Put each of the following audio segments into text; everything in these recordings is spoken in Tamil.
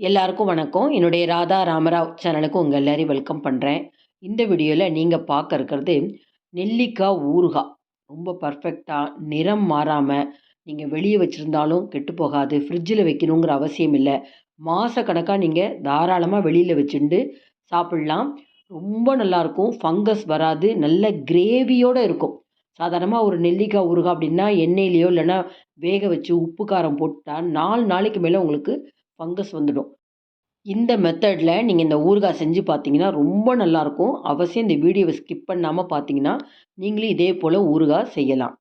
எல்லாருக்கும் வணக்கம். என்னுடைய ராதா ராமராவ் சேனலுக்கு உங்கள் எல்லாரையும் வெல்கம் பண்ணுறேன் இந்த வீடியோவில் நீங்கள் பார்க்க இருக்கிறது நெல்லிக்காய் ஊறுகாய். ரொம்ப பர்ஃபெக்டாக நிறம் மாறாமல் நீங்கள் வெளியே வச்சுருந்தாலும் கெட்டு போகாது. ஃப்ரிட்ஜில் வைக்கணுங்கிற அவசியம் இல்லை. மாதக்கணக்காக நீங்கள் தாராளமாக வெளியில் வச்சுட்டு சாப்பிட்லாம். ரொம்ப நல்லாயிருக்கும். ஃபங்கஸ் வராது. நல்ல கிரேவியோடு இருக்கும். சாதாரணமாக ஒரு நெல்லிக்காய் ஊறுகாய் அப்படின்னா எண்ணெயிலையோ இல்லைன்னா வேக வச்சு உப்பு காரம் போட்டால் நாலு நாளைக்கு மேலே உங்களுக்கு ஃபங்கஸ் வந்துடும். இந்த மெத்தடில் நீங்கள் இந்த ஊறுகாய் செஞ்சு பார்த்தீங்கன்னா ரொம்ப நல்லாயிருக்கும் அவசியம் இந்த வீடியோவை ஸ்கிப் பண்ணாமல் பார்த்தீங்கன்னா நீங்களும் இதே போல் ஊறுகாய் செய்யலாம்.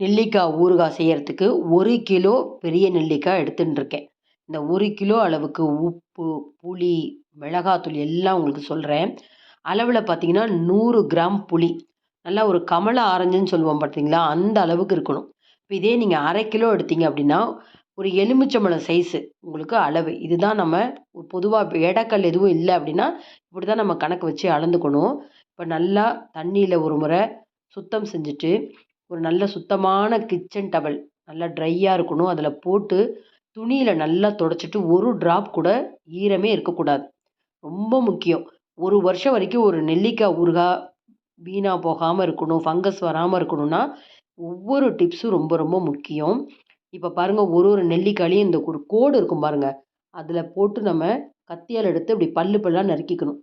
நெல்லிக்காய் ஊறுகாய் செய்கிறதுக்கு ஒரு கிலோ பெரிய நெல்லிக்காய் எடுத்துன்னு இருக்கேன் இந்த ஒரு கிலோ அளவுக்கு உப்பு புளி மிளகாத்தூள் எல்லாம் உங்களுக்கு சொல்கிறேன் அளவில் பார்த்தீங்கன்னா நூறு கிராம் புளி. நல்லா ஒரு கமல ஆரஞ்சுன்னு சொல்லுவோம் பார்த்தீங்களா அந்த அளவுக்கு இருக்கணும். இப்போ இதே நீங்கள் அரை கிலோ எடுத்தீங்க அப்படின்னா ஒரு எலுமிச்சம்பழம் சைஸு உங்களுக்கு அளவு. இதுதான் நம்ம பொதுவாக எடைக்கல் எதுவும் இல்லை அப்படின்னா இப்படி தான் நம்ம கணக்கு வச்சு அளந்துக்கணும். இப்போ நல்லா தண்ணியில் ஒரு முறை சுத்தம் செஞ்சுட்டு ஒரு நல்ல சுத்தமான கிச்சன் டவல் நல்லா ட்ரையாக இருக்கணும். அதில் போட்டு துணியில் நல்லா தொடச்சிட்டு ஒரு ட்ராப் கூட ஈரமே இருக்கக்கூடாது. ரொம்ப முக்கியம். ஒரு வருஷம் வரைக்கும் ஒரு நெல்லிக்காய் ஊறுகாய் வீணாக போகாமல் இருக்கணும் ஃபங்கஸ் வராமல் இருக்கணும்னா ஒவ்வொரு டிப்ஸும் ரொம்ப ரொம்ப முக்கியம். இப்போ பாருங்கள் ஒரு ஒரு நெல்லிக்காயிலையும் இந்த ஒரு கோடு இருக்கும் பாருங்கள் அதில் போட்டு நம்ம கத்தியால் எடுத்து இப்படி பல்லு பல்லாக நறுக்கிக்கணும்.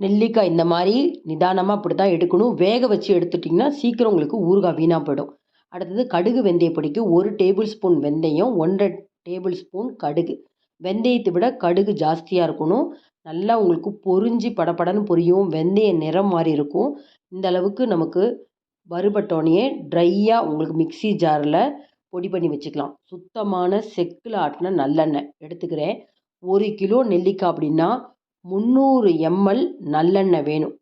நெல்லிக்காய் இந்த மாதிரி நிதானமாக அப்படி தான் எடுக்கணும். வேக வச்சு எடுத்துட்டிங்கன்னா சீக்கிரம் உங்களுக்கு ஊறுகாய் வீணாக போயிடும். அடுத்தது கடுகு வெந்தய பொடிக்கு ஒரு டேபிள் ஸ்பூன் வெந்தயம் ஒன்றரை டேபிள் ஸ்பூன் கடுகு. வெந்தயத்தை விட கடுகு ஜாஸ்தியாக இருக்கணும். நல்லா உங்களுக்கு பொறிஞ்சு படப்படன்னு பொரியும். வெந்தய நிறம் மாதிரி இருக்கும். இந்த அளவுக்கு நமக்கு வறுபட்டோனையே ட்ரையாக உங்களுக்கு மிக்சி ஜாரில் பொடி பண்ணி வச்சுக்கலாம். சுத்தமான செக்கில் ஆட்டின நல்லெண்ணெய். எடுத்துக்கிறேன். ஒரு கிலோ நெல்லிக்காய் அப்படின்னா முந்நூறு எம்எல் நல்லெண்ணெய் வேணும்.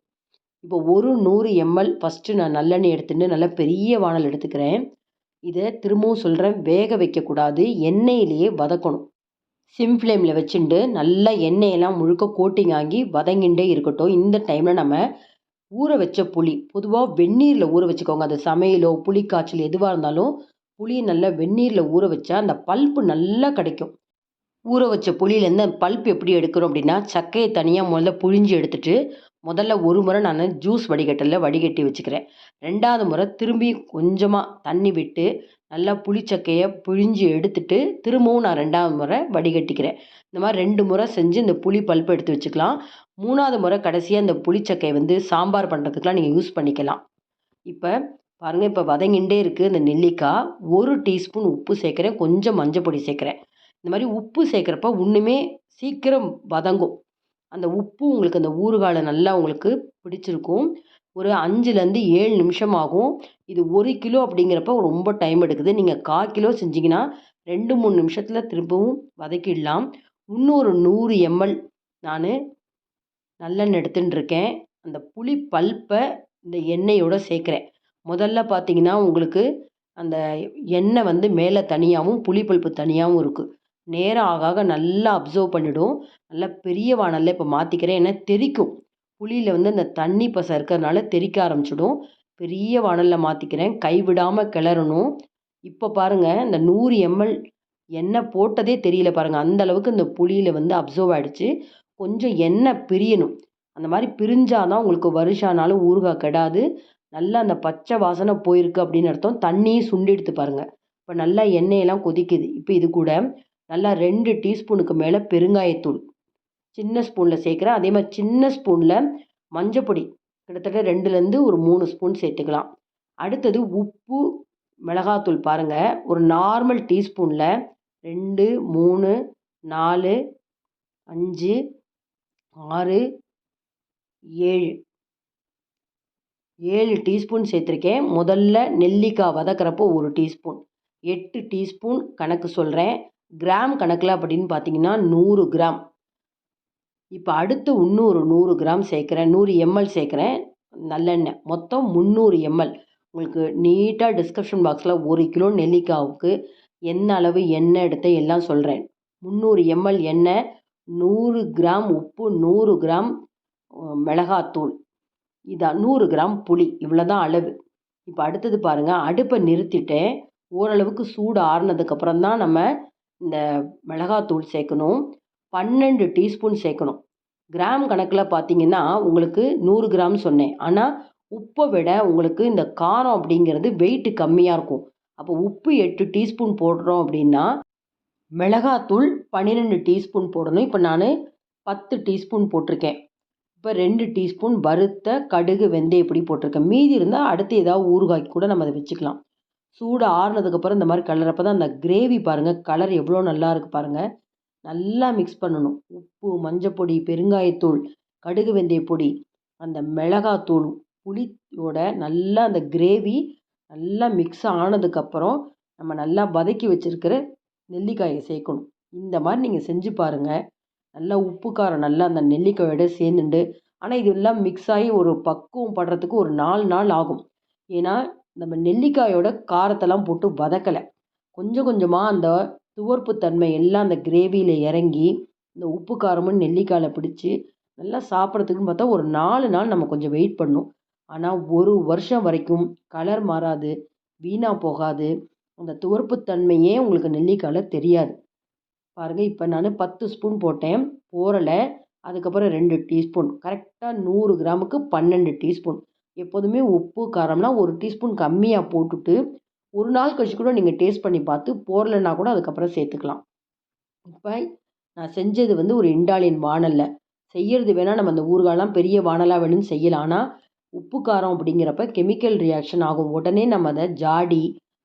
இப்போ ஒரு நூறு எம்எல் ஃபஸ்ட்டு நான் நல்லெண்ணெய் எடுத்துட்டு நல்லா பெரிய வானல் எடுத்துக்கிறேன். இதை திரும்பவும் சொல்கிறேன் வேக வைக்கக்கூடாது. எண்ணெயிலேயே வதக்கணும். சிம் ஃப்ளேமில் வச்சுட்டு நல்லா எண்ணெயெல்லாம் முழுக்க கோட்டிங் ஆகி வதங்கிண்டே இருக்கட்டும். இந்த டைமில் நம்ம ஊற வச்ச புளி பொதுவாக வெந்நீரில் ஊற வச்சுக்கோங்க. அது சமையலோ புளி காய்ச்சல் எதுவாக இருந்தாலும் புளியை நல்லா வெந்நீரில் ஊற வச்சா அந்த பல்ப்பு நல்லா கிடைக்கும். ஊற வச்ச புளியிலேருந்து அந்த பல்ப் எப்படி எடுக்கிறோம் அப்படின்னா சக்கையை தனியாக முதல்ல புழிஞ்சு எடுத்துட்டு முதல்ல ஒரு முறை நான் ஜூஸ் வடிகட்டலில் வடிகட்டி வச்சுக்கிறேன். ரெண்டாவது முறை திரும்பி கொஞ்சமாக தண்ணி விட்டு நல்லா புளிச்சக்கையை புழிஞ்சு எடுத்துட்டு திரும்பவும் நான் ரெண்டாவது முறை வடிகட்டிக்கிறேன். இந்த மாதிரி ரெண்டு முறை செஞ்சு இந்த புளி பல்ப் எடுத்து வச்சுக்கலாம். மூணாவது முறை கடைசியாக இந்த புளிச்சக்கையை வந்து சாம்பார் பண்ணுறதுக்கெலாம் நீங்கள் யூஸ் பண்ணிக்கலாம். இப்போ பாருங்கள் இப்போ வதங்கிண்டே இருக்குது இந்த நெல்லிக்காய். ஒரு டீஸ்பூன் உப்பு சேர்க்குறேன். கொஞ்சம் மஞ்சள் பொடி சேர்க்குறேன். இந்த மாதிரி உப்பு சேர்க்குறப்ப ஒன்றுமே சீக்கிரம் வதங்கும். அந்த உப்பு உங்களுக்கு அந்த ஊறுகாயில் நல்லா உங்களுக்கு பிடிச்சிருக்கும். ஒரு அஞ்சுலேருந்து ஏழு நிமிஷம் ஆகும். இது ஒரு கிலோ அப்படிங்கிறப்ப ரொம்ப டைம் எடுக்குது. நீங்கள் கால் கிலோ செஞ்சிங்கன்னா ரெண்டு மூணு நிமிஷத்தில் திரும்பவும் வதக்கிடலாம். இன்னொரு நூறு எம்எல் நான் நல்லெண்ணெய் எடுத்துன்னு இருக்கேன். அந்த புளி பல்ப்பை இந்த எண்ணெயோடு சேர்க்குறேன். முதல்ல பார்த்தீங்கன்னா உங்களுக்கு அந்த எண்ணெய் வந்து மேலே தனியாகவும் புளிப்பல்ப்பு தனியாகவும் இருக்குது நேரம் ஆக ஆக நல்லா அப்சர்வ் பண்ணிவிடும் நல்லா பெரிய வானலில் இப்போ மாற்றிக்கிறேன் ஏன்னா தெறிக்கும் புளியில் வந்து அந்த தண்ணி பசை இருக்கிறதுனால தெறிக்க ஆரம்பிச்சிடும். பெரிய வானலில் மாற்றிக்கிறேன் கைவிடாமல் கிளறணும். இப்போ பாருங்கள் இந்த நூறு எம்எல் எண்ணெய் போட்டதே தெரியல பாருங்கள் அந்த அளவுக்கு இந்த புளியில் வந்து அப்சர்வ் ஆகிடுச்சு கொஞ்சம் எண்ணெய் பிரியணும். அந்த மாதிரி பிரிஞ்சால் தான் உங்களுக்கு வருஷானாலும் ஊறுகாய் கெடாது. நல்லா அந்த பச்சை வாசனை போயிருக்கு அப்படின்னு அர்த்தம். தண்ணியும் சுண்டி எடுத்து பாருங்கள் இப்போ நல்லா எண்ணெயெல்லாம் கொதிக்குது. இப்போ இது கூட நல்லா ரெண்டு டீஸ்பூனுக்கு மேலே பெருங்காயத்தூள் சின்ன ஸ்பூனில் சேர்க்குறேன். அதே மாதிரி சின்ன ஸ்பூனில் மஞ்சப்பொடி கிட்டத்தட்ட ரெண்டுலேருந்து ஒரு மூணு ஸ்பூன் சேர்த்துக்கலாம். அடுத்தது உப்பு மிளகாத்தூள் பாருங்கள் ஒரு நார்மல் டீஸ்பூனில் ரெண்டு மூணு நாலு அஞ்சு ஆறு ஏழு. ஏழு டீஸ்பூன் சேர்த்துருக்கேன். முதல்ல நெல்லிக்காய் வதக்கிறப்போ ஒரு டீஸ்பூன். எட்டு டீஸ்பூன் கணக்கு சொல்கிறேன் கிராம் கணக்கில் அப்படின்னு பார்த்தீங்கன்னா நூறு கிராம். இப்போ அடுத்து இன்னொரு நூறு கிராம் சேர்க்குறேன். நூறு எம்எல் சேர்க்குறேன். நல்லெண்ணெய். மொத்தம் முந்நூறு எம்எல். உங்களுக்கு நீட்டாக டிஸ்கிரிப்ஷன் பாக்ஸில் ஒரு கிலோ நெல்லிக்காவுக்கு என்ன அளவு எண்ணெய் எடுத்து எல்லாம் சொல்கிறேன் முந்நூறு எம்எல் எண்ணெய் நூறு கிராம் உப்பு நூறு கிராம் மிளகாத்தூள். இதான் நூறு கிராம் புளி இவ்வளோ தான் அளவு. இப்போ அடுத்தது பாருங்கள் அடுப்பை நிறுத்திட்டு ஓரளவுக்கு சூடு ஆறுனதுக்கப்புறம் தான் நம்ம இந்த மிளகாத்தூள் சேர்க்கணும். பன்னெண்டு டீஸ்பூன் சேர்க்கணும். கிராம் கணக்கில் பார்த்தீங்கன்னா உங்களுக்கு நூறு கிராம் சொன்னேன். ஆனால் உப்பை விட உங்களுக்கு இந்த காரம் அப்படிங்கிறது வெயிட்டு கம்மியாக இருக்கும். அப்போ உப்பு எட்டு டீஸ்பூன் போடுறோம் அப்படின்னா மிளகாத்தூள் பன்னிரெண்டு டீஸ்பூன் போடணும். இப்போ நான் பத்து டீஸ்பூன் போட்டிருக்கேன். இப்போ ரெண்டு டீஸ்பூன் வறுத்த கடுகு வெந்தயப்பொடி இப்படி போட்டிருக்கேன். மீதி இருந்தால் அடுத்து ஏதாவது ஊறுகாய்க்கு கூட நம்ம அதை வச்சுக்கலாம். சூடு ஆறுனதுக்கப்புறம் இந்த மாதிரி கலர் அப்போ தான் அந்த கிரேவி பாருங்கள் கலர் எவ்வளோ நல்லா இருக்குது பாருங்கள் நல்லா மிக்ஸ் பண்ணணும். உப்பு மஞ்சப்பொடி பெருங்காயத்தூள் கடுகு வெந்தய பொடி அந்த மிளகாத்தூள் புளியோட நல்லா அந்த கிரேவி நல்லா மிக்ஸ் ஆனதுக்கப்புறம் நம்ம நல்லா வதக்கி வச்சுருக்கிற நெல்லிக்காயை சேர்க்கணும். இந்த மாதிரி நீங்கள் செஞ்சு பாருங்கள் நல்லா உப்பு காரம் நல்லா அந்த நெல்லிக்காயோட சேர்ந்துண்டு. ஆனால் இது எல்லாம் மிக்ஸ் ஆகி ஒரு பக்குவம் படுறதுக்கு ஒரு நாலு நாள் ஆகும். ஏன்னா நம்ம நெல்லிக்காயோட காரத்தெல்லாம் போட்டு வதக்கலை. கொஞ்சம் கொஞ்சமாக அந்த துவர்ப்பு தன்மை எல்லாம் அந்த கிரேவியில் இறங்கி இந்த உப்பு காரமும் நெல்லிக்காயில் பிடிச்சி நல்லா சாப்பிட்றதுக்குன்னு பார்த்தா ஒரு நாலு நாள் நம்ம கொஞ்சம் வெயிட் பண்ணணும் ஆனால் ஒரு வருஷம் வரைக்கும் கலர் மாறாது வீணாக போகாது. அந்த துவர்ப்புத்தன்மையே உங்களுக்கு நெல்லிக்காயில் தெரியாது. பாருங்கள் இப்போ நான் பத்து ஸ்பூன் போட்டேன் போரலை அதுக்கப்புறம் ரெண்டு டீஸ்பூன் கரெக்டாக நூறு கிராமுக்கு பன்னெண்டு டீஸ்பூன். எப்போதுமே உப்பு காரம்லாம் ஒரு டீஸ்பூன் கம்மியாக போட்டுட்டு ஒரு நாள் கழிச்சு கூட நீங்கள் டேஸ்ட் பண்ணி பார்த்து போரலைன்னா கூட அதுக்கப்புறம் சேர்த்துக்கலாம். இப்போ நான் செஞ்சது வந்து ஒரு இண்டாலியன் வானலில். செய்யறது வேணால் நம்ம அந்த ஊறுகாலாம் பெரிய வானலாக வேணும்னு செய்யலாம். ஆனால் உப்பு காரம் அப்படிங்கிறப்ப கெமிக்கல் ரியாக்ஷன் ஆகும். உடனே நம்ம அதை ஜாடி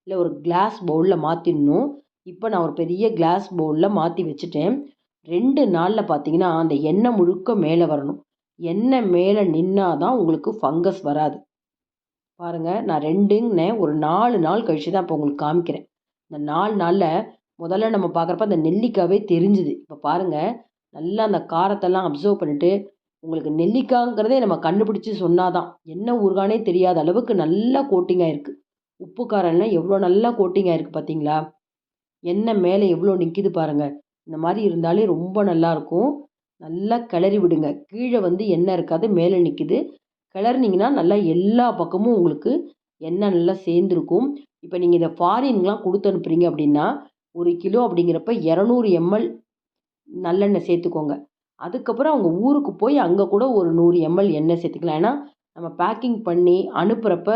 இல்லை ஒரு கிளாஸ் பவுலில் மாற்றிடணும் இப்போ நான் ஒரு பெரிய கிளாஸ் பவுலில் மாற்றி வச்சுட்டேன். ரெண்டு நாளில் பார்த்தீங்கன்னா அந்த எண்ணெய் முழுக்க மேலே வரணும். எண்ணெய் மேலே நின்னா தான் உங்களுக்கு ஃபங்கஸ் வராது. பாருங்கள் நான் ரெண்டுங்கினேன். ஒரு நாலு நாள் கழித்து தான் இப்போ உங்களுக்கு காமிக்கிறேன். இந்த நாலு நாளில் முதல்ல நம்ம பார்க்குறப்ப அந்த நெல்லிக்காவே தெரிஞ்சுது. இப்போ பாருங்கள் நல்லா அந்த காரத்தெல்லாம் அப்சர்வ் பண்ணிவிட்டு உங்களுக்கு நெல்லிக்காய்ங்கிறதே நம்ம கண்டுபிடிச்சி சொன்னால் தான் என்ன ஊறுகானே தெரியாத அளவுக்கு நல்லா கோட்டிங்காக இருக்குது உப்பு காரம்லாம் எவ்வளோ நல்லா கோட்டிங்காக இருக்குது பார்த்தீங்களா எண்ணெய் மேலே எவ்வளோ நிற்கிது பாருங்கள் இந்த மாதிரி இருந்தாலே ரொம்ப நல்லாயிருக்கும் நல்லா கிளறி விடுங்க. கீழே வந்து எண்ணெய் இருக்காது மேலே நிற்கிது கிளறினீங்கன்னா நல்லா எல்லா பக்கமும் உங்களுக்கு எண்ணெய் நல்லா சேர்ந்துருக்கும். இப்போ நீங்கள் இதை ஃபாரின்லாம் கொடுத்து அனுப்புகிறீங்க அப்படின்னா ஒரு கிலோ அப்படிங்கிறப்ப இரநூறு எம்எல் நல்லெண்ணெய் சேர்த்துக்கோங்க. அதுக்கப்புறம் அவங்க ஊருக்கு போய் அங்கே கூட ஒரு நூறு எம்எல் எண்ணெய் சேர்த்துக்கலாம். ஏன்னா நம்ம பேக்கிங் பண்ணி அனுப்புகிறப்ப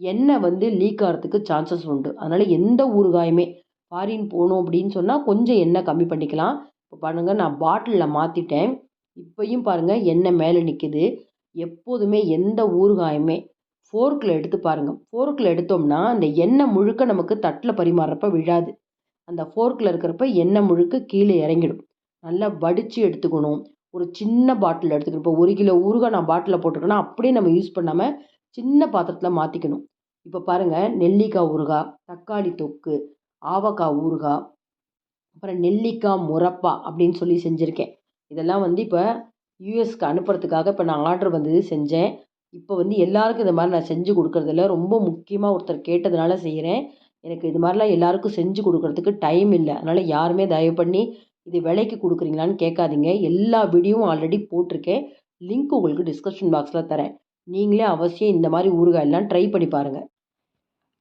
எண்ணெய் வந்து லீக் ஆகிறதுக்கு சான்சஸ் உண்டு. அதனால் எந்த ஊறுகாயுமே ஃபாரின் போகணும் அப்படின்னு சொன்னால் கொஞ்சம் எண்ணெய் கம்மி பண்ணிக்கலாம். இப்போ பாருங்கள் நான் பாட்டிலில் மாற்றிட்டேன் இப்போயும் பாருங்கள் எண்ணெய் மேலே நிற்கிது எப்போதுமே எந்த ஊறுகாயுமே ஃபோர்க்கில் எடுத்து பாருங்கள் ஃபோர்க்கில் எடுத்தோம்னா அந்த எண்ணெய் முழுக்க நமக்கு தட்டில் பரிமாறுறப்ப விழாது. அந்த ஃபோர்க்கில் இருக்கிறப்ப எண்ணெய் முழுக்க கீழே இறங்கிடும். நல்லா வடித்து எடுத்துக்கணும். ஒரு சின்ன பாட்டில் எடுத்துக்கணும். இப்போ ஒரு கிலோ ஊறுகாய் நான் பாட்டிலில் போட்டிருக்கேன்னா அப்படியே நம்ம யூஸ் பண்ணாமல் சின்ன பாத்திரத்தில் மாற்றிக்கணும் இப்போ பாருங்கள் நெல்லிக்காய் ஊறுகாய் தக்காளி தொக்கு ஆவக்காய் ஊறுகாய் அப்புறம் நெல்லிக்காய் முரப்பா அப்படின்னு சொல்லி செஞ்சுருக்கேன். இதெல்லாம் வந்து இப்போ யூஎஸ்க்கு அனுப்புறதுக்காக இப்போ நான் ஆர்டர் வந்தது செஞ்சேன். இப்போ வந்து எல்லாருக்கும் இந்த மாதிரி நான் செஞ்சு கொடுக்குறதில்ல. ரொம்ப முக்கியமாக ஒருத்தர் கேட்டதுனால செய்கிறேன் எனக்கு இது மாதிரிலாம் எல்லாருக்கும் செஞ்சு கொடுக்குறதுக்கு டைம் இல்லை. அதனால் யாருமே தயவு பண்ணி இது விலைக்கு கொடுக்குறீங்களான்னு கேட்காதீங்க. எல்லா வீடியோவும் ஆல்ரெடி போட்டிருக்கேன். லிங்க் உங்களுக்கு டிஸ்கிரிப்ஷன் பாக்ஸில் தரேன். நீங்களே அவசியம் இந்த மாதிரி ஊறுகாய் எல்லாம் ட்ரை பண்ணி பாருங்கள்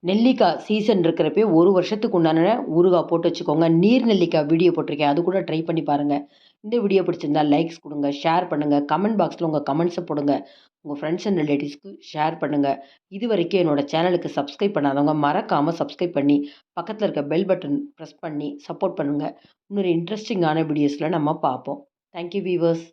நெல்லிக்காய் சீசன் இருக்கிறப்பே ஒரு வருஷத்துக்கு உண்டான ஊறுகாய் போட்டு வச்சுக்கோங்க. நீர் நெல்லிக்காய் வீடியோ போட்டிருக்கேன். அது கூட ட்ரை பண்ணி பாருங்கள் இந்த வீடியோ பிடிச்சிருந்தா லைக்ஸ் கொடுங்க ஷேர் பண்ணுங்கள் கமெண்ட் பாக்ஸில் உங்கள் கமெண்ட்ஸை போடுங்க. உங்கள் ஃப்ரெண்ட்ஸ் அண்ட் ரிலேட்டிவ்ஸ்க்கு ஷேர் பண்ணுங்கள் இது வரைக்கும் என்னோடய சேனலுக்கு சப்ஸ்கிரைப் பண்ணாதவங்க மறக்காமல் சப்ஸ்கிரைப் பண்ணி பக்கத்தில் இருக்க பெல் பட்டன் ப்ரெஸ் பண்ணி சப்போர்ட் பண்ணுங்கள் இன்னொரு இன்ட்ரெஸ்டிங்கான வீடியோஸில் நம்ம பார்ப்போம். Thank you viewers